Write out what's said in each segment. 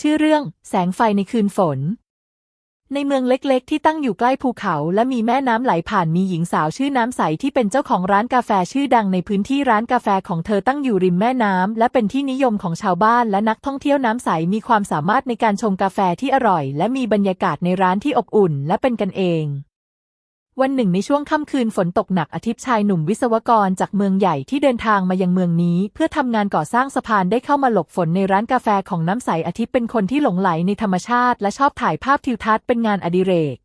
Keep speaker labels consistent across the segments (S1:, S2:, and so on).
S1: ชื่อเรื่องแสงไฟในคืนฝน ในเมืองเล็กๆ ที่ตั้งอยู่ใกล้ภูเขาและมีแม่น้ำไหลผ่านมีหญิงสาวชื่อน้ำใสที่เป็นเจ้าของร้านกาแฟชื่อดังในพื้นที่ร้านกาแฟของเธอตั้งอยู่ริมแม่น้ำและเป็นที่นิยมของชาวบ้านและนักท่องเที่ยวน้ำใสมีความสามารถในการชงกาแฟที่อร่อย และมีบรรยากาศในร้านที่อบอุ่น และเป็นกันเอง วันหนึ่งในช่วงค่ำคืนฝนตกหนักอาทิตย์ชายหนุ่มวิศวกรจากเมืองใหญ่ที่เดินทางมายังเมืองนี้ เพื่อทำงานก่อสร้างสะพานได้เข้ามาหลบฝนในร้านกาแฟของน้ำใสอาทิตย์เป็นคนที่หลงไหลในธรรมชาติ และชอบถ่ายภาพทิวทัศน์เป็นงานอดิเรก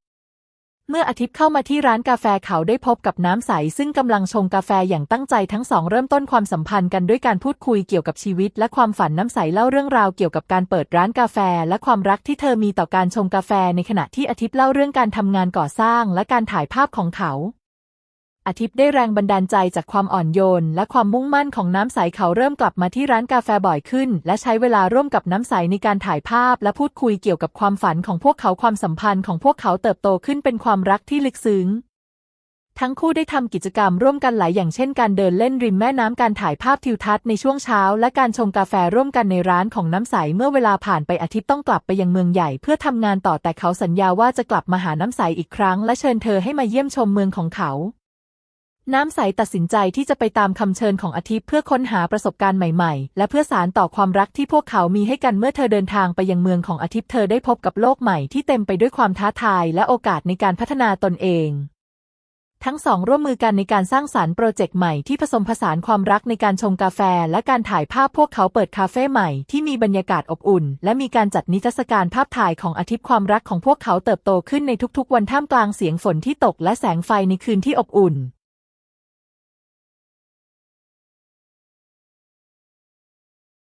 S1: เมื่ออาทิตย์เข้ามาที่ร้านกาแฟเขาได้พบกับน้ำใส ซึ่งกำลังชงกาแฟอย่างตั้งใจทั้งสองเริ่มต้นความสัมพันธ์กันด้วยการพูดคุยเกี่ยวกับชีวิต และความฝันน้ำใสเล่าเรื่องราวเกี่ยวกับการเปิดร้านกาแฟ และความรักที่เธอมีต่อการชงกาแฟในขณะที่อาทิตย์เล่าเรื่องการทำงานก่อสร้าง และการถ่ายภาพของเขา อาทิตย์ได้แรงบันดาลใจจากความอ่อนโยน และความมุ่งมั่นของน้ำใสเขาเริ่มกลับมาที่ร้านกาแฟบ่อยขึ้น และใช้เวลาร่วมกับน้ำใสในการถ่ายภาพ และพูดคุยเกี่ยวกับความฝันของพวกเขาความสัมพันธ์ของพวกเขาเติบโตขึ้นเป็นความรักที่ลึกซึ้งทั้งคู่ได้ทำกิจกรรมร่วมกันหลายอย่างเช่นการเดินเล่นริมแม่น้ำการถ่ายภาพทิวทัศน์ในช่วงเช้า และการชงกาแฟร่วมกันในร้านของน้ำใสเมื่อเวลาผ่านไปอาทิตย์ต้องกลับไปยังเมืองใหญ่ เพื่อทำงานต่อแต่เขาสัญญาว่าจะกลับมาหาน้ำใสอีกครั้ง และเชิญเธอให้มาเยี่ยมชมเมืองของเขา น้ำใสตัดสินใจที่จะไปตามคำเชิญของอาทิตย์เพื่อค้นหาประสบการณ์ใหม่ๆ และเพื่อสารต่อความรักที่พวกเขามีให้กันเมื่อเธอเดินทางไปยังเมืองของอาทิตย์เธอได้พบกับโลกใหม่ที่เต็มไปด้วยความท้าทายและโอกาสในการพัฒนาตนเอง ทั้งสองร่วมมือกันในการสร้างสารรค์โปรเจกต์ใหม่ที่ผสมผสานความรักในการชงกาแฟ และการถ่ายภาพพวกเขาเปิดคาเฟ่ใหม่ที่มีบรรยากาศอบอุ่น และมีการจัดนิทรรศการภาพถ่ายของอาทิตย์ความรักของพวกเขาเติบโตขึ้นในทุกๆ วันท่ามกลางเสียงฝนที่ตกและแสงไฟในคืนที่อบอุ่น